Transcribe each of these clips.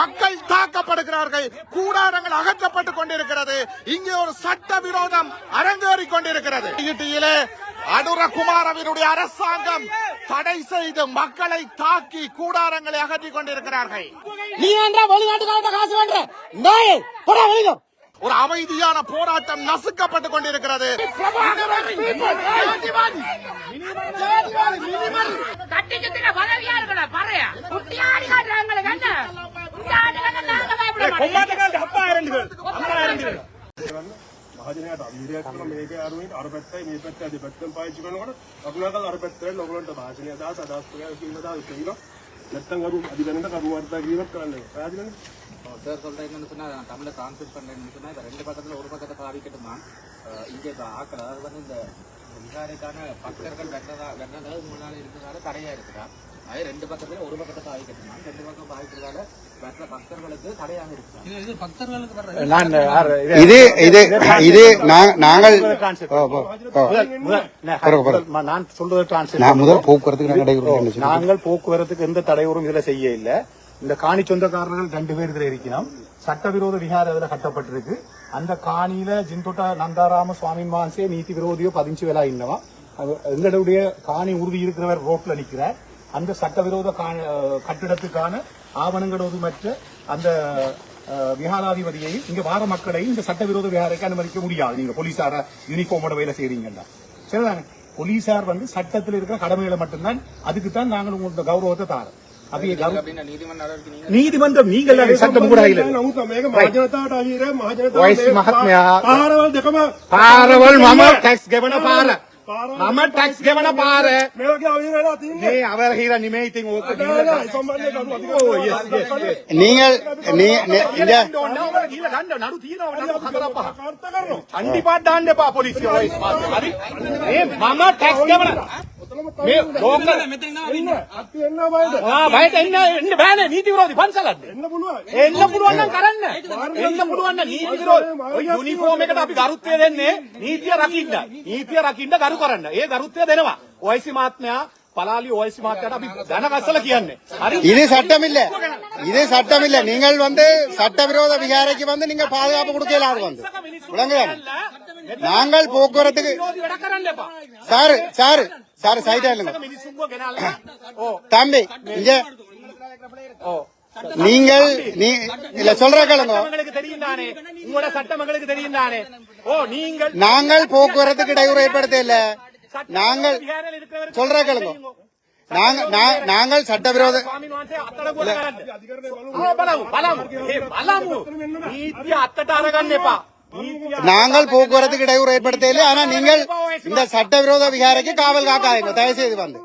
மக்கள் தாக்கப்படுகிறார்கள். கூடாரங்கள் அகற்றப்பட்டுக் கொண்டிருக்கிறது. இங்கே ஒரு சட்ட விரோதம் அரங்கேறிக் கொண்டிருக்கிறது. அடுரகுமாரவினுடைய அரசாங்கம் தடை செய்து மக்களை தாக்கி கூடாரங்களை அகற்றிக் கொண்டிருக்கிறார்கள். நீ ஏன்டா வெளிநாட்டுக்காரட்ட காசு வேண்ட? நாயே ஒரு அமைதியான போராட்டம் நசுக்கப்பட்டுக் கொண்டிருக்கிறது මහජනයාට අවිධියක් කරන මේකේ අරුවින් අර පැත්තයි මේ පැත්ත අද පැත්තෙන් පාවිච්චි කරනකොට කරුණාකර අර පැත්තෙන් ඔයගොල්ලන්ට භාෂණය දාස අදාස් ප්‍රකාශ කිරීම දාලා තියෙනවා නැත්තම් අරු අධිගණක කරුවාර්තා කිරීමක් කරන්න බෑ. Oh, சார் சொல்கிறீங்கன்னு நான் தமிழை டிரான்ஸ்லேட் பண்ணுறேன்னு சொன்னால் இப்போ ரெண்டு பக்கத்தில் ஒரு பக்கத்தை பாதிக்கட்டுமா இங்கே இப்போ ஆக்கள் அதாவது வந்து இந்த விகாரிக்கான பக்தர்கள் வெண்ணதா வெண்ணதாக முன்னாடி இருக்கிறதால தடையாக இருக்குதா? அதே ரெண்டு பக்கத்தில் ஒரு பக்கத்தை பாதிக்கட்டுமா ரெண்டு பக்கம் பாதிக்கிறதால இது இது இது நான் சொல்றது முதல் போக்குவரத்துக்கு நாங்கள் போக்குவரத்துக்கு எந்த தடையூறும் இதுல செய்ய இல்லை இந்த காணி சொந்தக்காரர்கள் ரெண்டு பேர் இதில் இருக்கணும் சட்டவிரோத விகாரம் இதில் கட்டப்பட்டிருக்கு. அந்த காணியில ஜிந்தோட்ட நந்தாராம சுவாமி மாசே நீதி விரோதியோ பதிஞ்சு வேலா இன்னவா. எங்களுடைய காணி உறுதி இருக்கிறவர் ரோட்ல நிற்கிறார் அந்த சட்டவிரோத கட்டிடத்துக்கான ஆவணங்களோடு மற்ற அந்த விகாராதிபதியையும் இங்க வார மக்களையும் இந்த சட்டவிரோத விகாரைக்கு அனுமதிக்க முடியாது. நீங்க போலீசார யூனிஃபார்மோட வேலை செய்றீங்கன்னா சரிதானே? போலீசார் வந்து சட்டத்தில் இருக்கிற கடமைகளை மட்டும்தான் அதுக்கு தான் நாங்கள் உங்களோட கௌரவத்தை தாரோம். நீதிமன்றம் நீங்கள் சட்டம் ಕೂಡ ಇಲ್ಲ ವಯಸ್ಸು ಮಹಾತ್ಮ್ಯ ಪಾರವಲ್ ಮಮ ಟ್ಯಾಕ್ಸ್ ಗೆವನ ಪಾರ මම ටැක්ස් ගෙවන පාර. මේ වගේ අවහිරලා තින්නේ මේ අවහිර නිමේ ඉතින් ඕක නීල් නී ඉඳ නඩු තියනවා නඩු හතර පහ. ඡන්ඩි පාඩ දාන්න එපා පොලිසිය වල හරි? මේ මම ටැක්ස් ගෙවන මේ ලෝකල මෙතන ඉන්න අත් එන්න බයද? ආ බයද? එන්න එන්න බෑනේ. නීති විරෝධී පන්සලක් එන්න පුළුවන්. එන්න පුළුවන් නම් කරන්න. එන්න පුළුවන් නම් නීති විරෝධී යුනිෆෝම් එකට අපි ගරුත්වය දෙන්නේ නීතිය රකින්න. නීතිය රකින්න ගරු කරන්න. ඒ දරුත්වය දෙනවා. ඔයිසි මාත්මයා பலாலி ஓசி மாத்தாட அப்படி தனவசல கியான்னு இது சட்டமில்ல இது சட்டமில்ல நீங்கள் வந்து சட்டவிரோத விகாரைக்கு வந்து நீங்க பாதுகாப்பு கொடுக்கலாது வந்து விளங்குதா நாங்கள் போக்குவரத்துக்கு சாரு சாரு சாரு சைட்டா இல்லைங்க தம்பி இங்க ஓ நீங்கள் நீ இல்ல சொல்ற கேளுங்க. தெரியும் தானே. உங்களோட சட்டமங்களுக்கு தெரியும் தானே. ஓ நீங்கள் நாங்கள் போக்குவரத்துக்கு இடையூறு ஏற்படுத்த இல்ல. நாங்கள் சொல்ற கேளுங்க. நாங்கள் சட்டவிரோத நாங்கள் போக்குவரத்துக்கு இடையூறு ஏற்படுத்த இல்லை. ஆனா நீங்கள் இந்த சட்டவிரோத விகாரைக்கு காவல் காக்காதீங்க. தயவு செய்து வந்து.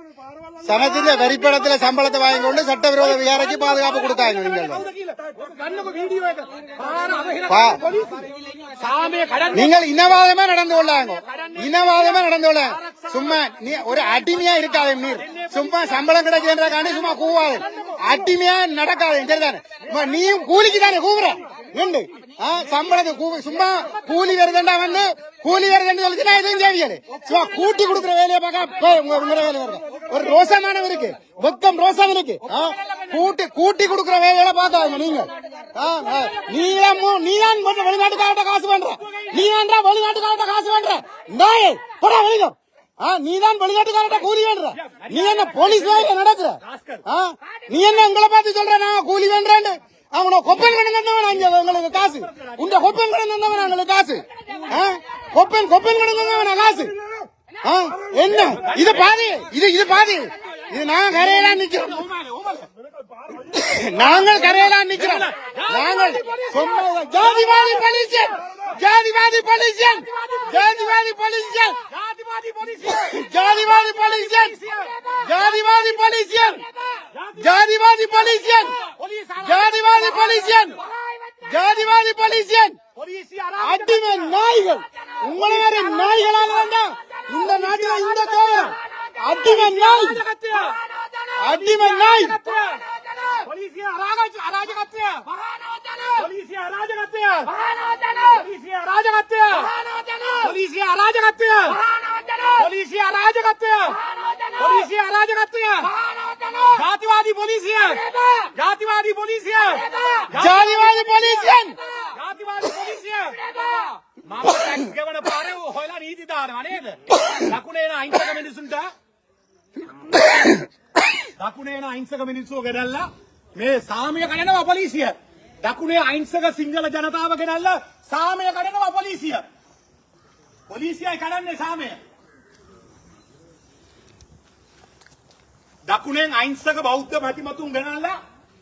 சனத்தின் வரிப்படத்துல சம்பளத்தை வாங்கி கொண்டு சட்டவிரோத விகாரைக்கு பாதுகாப்பு கொடுத்தாங்க நீங்கள் நீங்கள் இனவாதமா நடந்து கொள்ளாங்க இனவாதமா நடந்து கொள்ள சும்மா நீ ஒரு அடிமையா இருக்காது நீர் சும்மா சம்பளம் கிடைக்கிறதுக்காண்டி சும்மா கூவாது அடிமையா நடக்காது சரிதானே நீயும் கூலிக்கு தானே கூவுற உண்டு சம்பளத்துக்கு சும்மா கூலி வருதுண்டா வந்து கூலி வருதுன்னு சொல்லி நான் எதுவும் தேவையாது சும்மா கூட்டி கொடுக்குற வேலையை பார்க்க உங்க வேலை வருது ஒரு ரோசமான இருக்கு வெக்கம் ரோசம் இருக்கு ஆ, கூட்டி கூட்டி கொடுக்குற வேலையில பார்க்காதீங்க நீங்க. ஆ, ஆ, நீதான் நீதான் வெளிநாட்டுக்காரட்ட காசு பண்ற. நீ ஏன்டா வெளிநாட்டுக்காரட்ட காசு பண்ற. நாயே போடா வெளியில. ஆ, நீதான் வெளிநாட்டுக்காரட்ட கூலி வேண்ட நீ என்ன போலீஸ் வேலையை நடக்குற? ஆ, நீ என்ன எங்களை பார்த்து சொல்ற? நான் கூலி வேண்டேன்னு அவன கொப்பன் கடன் தந்தவன் அங்க உங்களுக்கு காசு. உண்ட கொப்பன் கடன் தந்தவன் உங்களுக்கு காசு. ஆ, கொப்பன் கொப்பன் கடன் தந்தவன் காசு? என்ன? இது பாதி இது இது பாதி இது நான் கரையெல்லாம் நிக்கிறோம். நாங்கள் கரையெல்லாம் நிக்கிறோம். நாங்கள் ஜாதிவாதி பலிசன் ஜாதிவாதி பலிசன் ஜாதிவாதி பலிசன் ஜாதிவாதி பலிசன் ஜாதிவாதி பலிசன் ஜாதிவாதி பலிசன் ஜாதிவாதி பலிசன் ஜாதிவாதி பலிசன் அடிமை நாய்கள். உங்களை வேற நாய்களாக வேண்டாம். இந்தக்கே அடிமை நாய் அடிமை நாய் போலீசிய அராஜக அராஜகத்திய போலீசிய அராஜகத்திய போலீசிய அராஜகத்திய போலீசிய அராஜகத்திய போலீசிய அராஜகத்திய போலீசிய அராஜகத்திய ಜಾತಿವಾದಿ ಪೊಲೀಸ್ ಜಾತಿವಾದಿ ಪೊಲೀಸ್ ಜಾತಿವಾದಿ ಪೊಲೀಸ್ ಜಾತಿವಾದಿ ಪೊಲೀಸ್ ಮಾಮ ಟ್ಯಾಕ್ಸ್ ಗೆ ಬಡ ಪಾರೆ නීති දානවා නේද? ලකුණේ එන අහිංසක මිනිසුන්ට දකුණේ එන අහිංසක මිනිස්සුව ගෙනල්ලා මේ සාමය කඩනවා පොලිසිය. දකුණේ අහිංසක සිංහල ජනතාව ගෙනල්ලා සාමය කඩනවා පොලිසිය. පොලිසියයි කඩන්නේ සාමය. දකුණෙන් අහිංසක බෞද්ධ මැතිමතුන් ගෙනල්ලා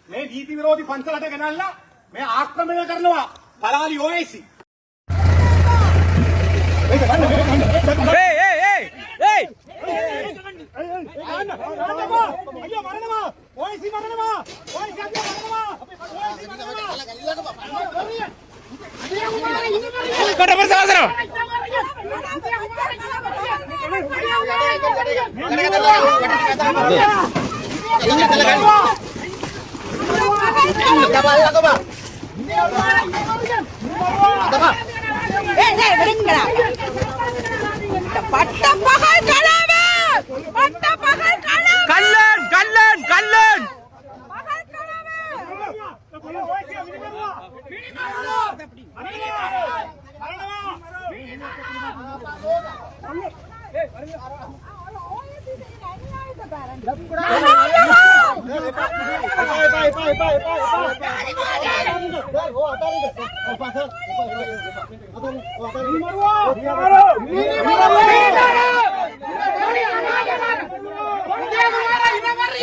මේ නීති විරෝධී පන්සලට ගෙනල්ලා මේ ආක්‍රමණය කරනවා. Palali Hey, hey, hey, hey. కొట్ట పరిస్థితి అవసరం ఏ கனவு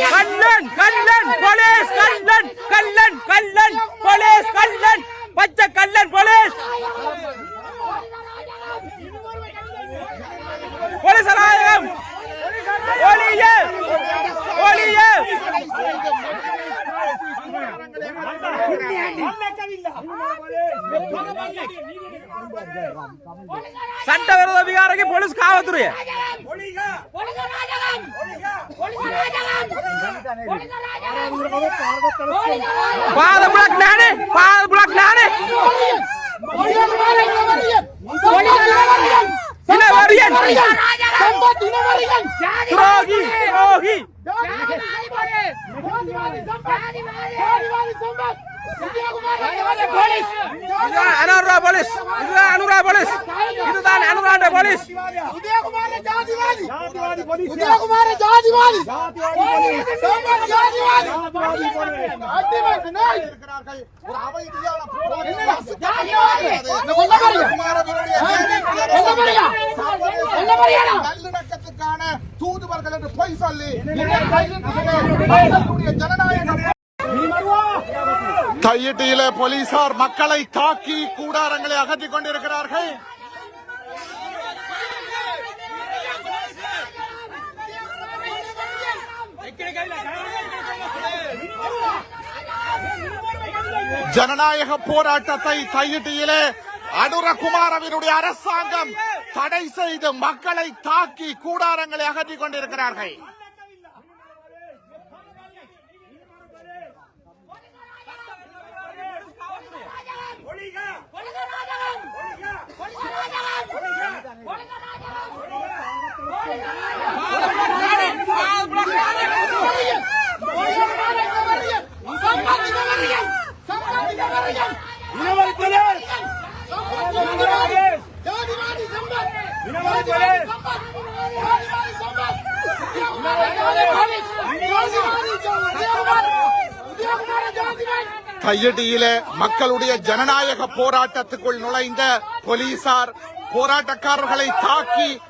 கல்லன் கல்லன் போலீஸ் கல்லன் கல்லன் சட்டவிரோத விகாரைக்கு போலீஸ் காவல்துறை பாத புலக் நானே பாத புலக் நானே இனவரியன் துரோகி துரோகி. இதுதான் அனுரா போலீஸ்! இதுதான் அனுரா போலீஸ்! இதுதான் நல்லிணக்கத்துக்கான தூதுவர்கள் என்று பொய் சொல்லி ஜனநாயகம். தையிட்டியில போலீசார் மக்களை தாக்கி கூடாரங்களை அகற்றிக் கொண்டிருக்கிறார்கள். ஜனநாயக போராட்டத்தை தையிட்டியிலே அனுரகுமாரவினுடைய அரசாங்கம் தடை செய்து மக்களை தாக்கி கூடாரங்களை அகற்றிக் கொண்டிருக்கிறார்கள். கையடியிலே மக்களுடைய ஜனநாயக போராட்டத்துக்குள் நுழைந்த போலீசார் போராட்டக்காரர்களை தாக்கி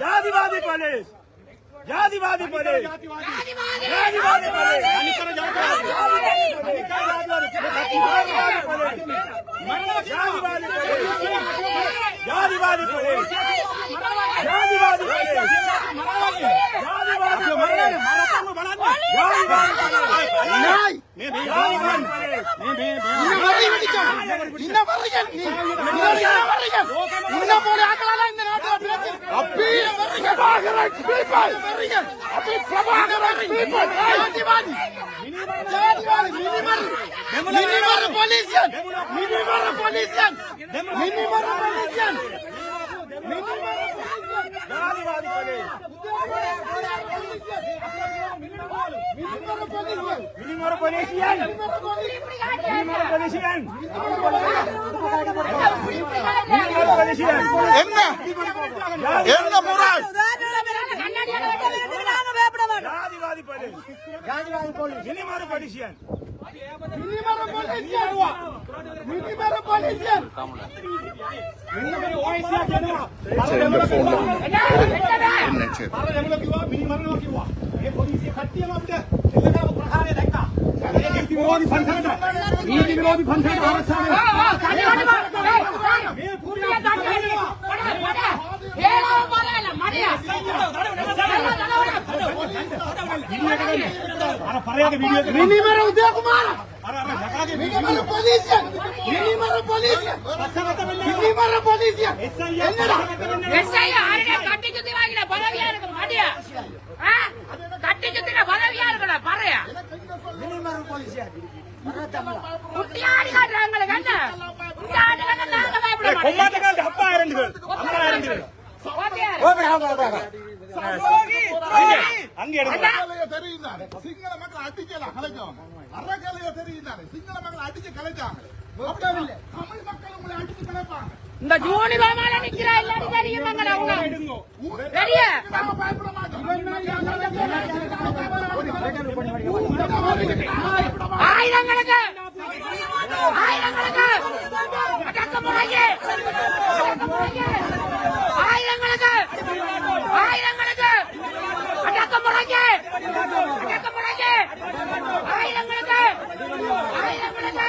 ஜாதிவாதி போலீஸ் ஜாதிவாதி போலீஸ் இன்னும் வரி வெடிக்கும். இன்னும் வரிகள். நீ- நீ இன்னும் வரிகள். இன்னும் போல ஆக்கலால இந்த பொலிசியன். மினிமர் பொலிசியன். மினிமர் பொலிசியன். என்ன என்ன முறை நாங்க பயப்பட மாட்டோம் மினிமர் பொலிசியன். மினிமர் பொலிசியன். மினிமர் నీతి విరోధి ఫంక్షన్ ಆರಕ್ಷಣೆ மினிமர் பொலிசியன். மினிமர் பொலிசியன். மினிமர் பொலிசியன். என்னடா? எஸ்ஐ ஆளுடைய கட்டி சுத்தி வாங்கின பதவியா இருக்கு மாட்டியா? கட்டி சுத்தின பதவியா இருக்கல பறையா? குட்டியாடி காட்டுறாங்களுக்கு என்ன? இந்த ஆட்டுக்கு நாங்க பயப்பட மாட்டோம். அறக்கலைய சிங்கள மக்கள் கலைச்சாங்க அறக்கலைய தெரியும் தானே சிங்கள மக்கள் அடிச்சு கலைச்சாங்க அப்படியே தமிழ் மக்கள் உங்களை அடிச்சு கலைப்பாங்க. இந்த ஜூனி நிக்கிறா எல்லாரும் தெரியும் மங்கள அவங்க பெரிய. பயப்பட மாட்டோம் அடக்குமுறைக்கு ஆயுதங்களுக்கு ஆயுதங்களுக்கு அடக்குமுறைக்கு அடக்குமுறைக்கு ஆயுதங்களுக்கு ஆயுதங்களுக்கு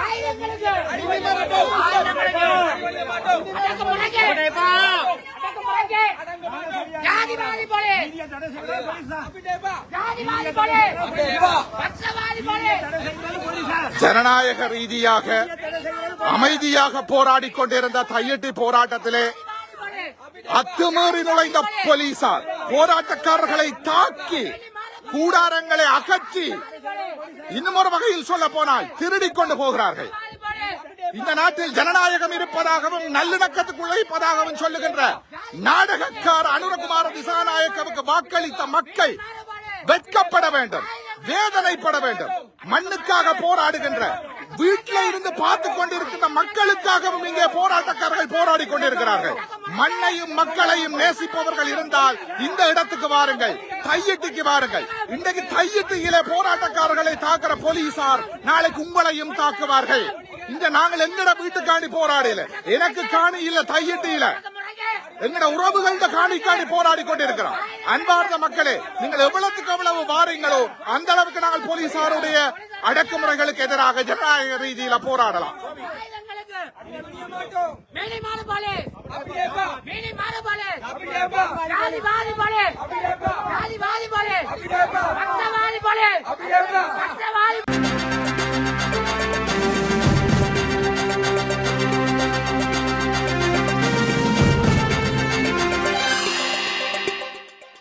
ஆயுதங்களுக்கு ஜாதிவாதி போலே. ஜாதிவாதி போலே. போலே. ஜனநாயக ரீதியாக அமைதியாக போராடி கொண்டிருந்த தையட்டி போராட்டத்திலே அத்துமீறி நுழைந்த போலீசார் போராட்டக்காரர்களை தாக்கி கூடாரங்களை அகற்றி இன்னும் ஒரு வகையில் சொல்ல போனால் திருடிக் கொண்டு போகிறார்கள். இந்த நாட்டில் ஜனநாயகம் இருப்பதாகவும் நல்லிணக்கத்துக்கு உழைப்பதாகவும் சொல்லுகின்ற நாடகக்கார அனுரகுமார திசாநாயக்கவுக்கு வாக்களித்த மக்கள் வெட்கப்பட வேண்டும் வேதனைப்பட வேண்டும். மண்ணுக்காக போராடுகின்ற வீட்டில இருந்து பார்த்து கொண்டிருக்கின்ற மக்களுக்காகவும் இங்கே போராட்டக்காரர்கள் போராடி கொண்டிருக்கிறார்கள். மண்ணையும் மக்களையும் நேசிப்பவர்கள் இருந்தால் இந்த இடத்துக்கு வாருங்கள். தையிட்டிக்கு வாருங்கள். இன்றைக்கு தையிட்டியிலே போராட்டக்காரர்களை தாக்குற போலீசார் நாளைக்கு உங்களையும் தாக்குவார்கள். இங்க நாங்கள் எங்கட வீட்டுக்காண்டி போராடல எனக்கு காணி இல்ல தையிட்டு இல்ல. எங்கட உறவுகள்ட காணி காணி போராடி கொண்டிருக்கிறோம். அன்பார்ந்த மக்களே நீங்கள் எவ்வளவுக்கு எவ்வளவு வாரீங்களோ அந்த அளவுக்கு நாங்கள் போலீசாருடைய அடக்குமுறைகளுக்கு எதிராக ஜனநாயக ரீதியில போராடலாம். மேனி மாறு போலே. மேனி மாறு போலே. போலே. ஜாதிவாதி போலே. போலே. ரத்தவாதி